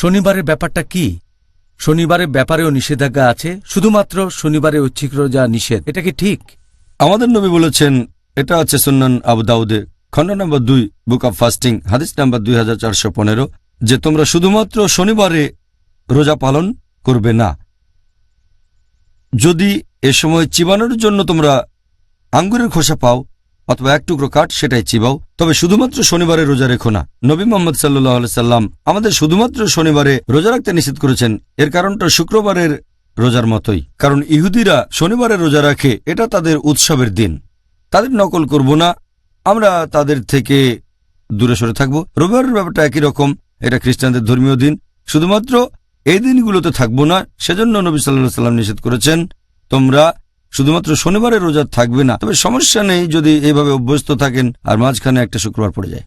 শনিবারের ব্যাপারটা কি? শনিবারের ব্যাপারেও নিষেধাজ্ঞা আছে, শুধুমাত্র শনিবারে ঐচ্ছিক রোজা নিষেধ। এটা কি ঠিক? আমাদের নবী বলেছেন, এটা আছে সুন্নান দাউদে, খণ্ড নম্বর দুই, বুক অব ফাস্টিং, হাদিস নাম্বার দুই হাজার যে তোমরা শুধুমাত্র শনিবারে রোজা পালন করবে না। যদি এ সময় চিবানোর জন্য তোমরা আঙ্গুরের খোসা পাও অথবা এক টুকরো কাঠ সেটাই চিবাও। তবে শুধুমাত্র শনিবারে রোজা রেখো না। নবী মোহাম্মদ সাল্লাহ সাল্লাম আমাদের শুধুমাত্র শনিবারে রোজা রাখতে নিষেধ করেছেন। এর কারণটা শুক্রবারের রোজার মতোই। কারণ ইহুদিরা শনিবারে রোজা রাখে, এটা তাদের উৎসবের দিন। তাদের নকল করব না। আমরা তাদের থেকে দূরে সরে থাকব। রবিবারের ব্যাপারটা একই রকম। এটা খ্রিস্টানদের ধর্মীয় দিন। শুধুমাত্র এই দিনগুলোতে থাকব না, সেজন্য নবী সাল্লাহ সাল্লাম নিষেধ করেছেন, তোমরা শুধুমাত্র শনিবারে রোজা থাকবে না। তবে সমস্যা নেই যদি এভাবে অভ্যস্ত থাকেন আর মাঝখানে একটা শুক্রবার পড়ে যায়।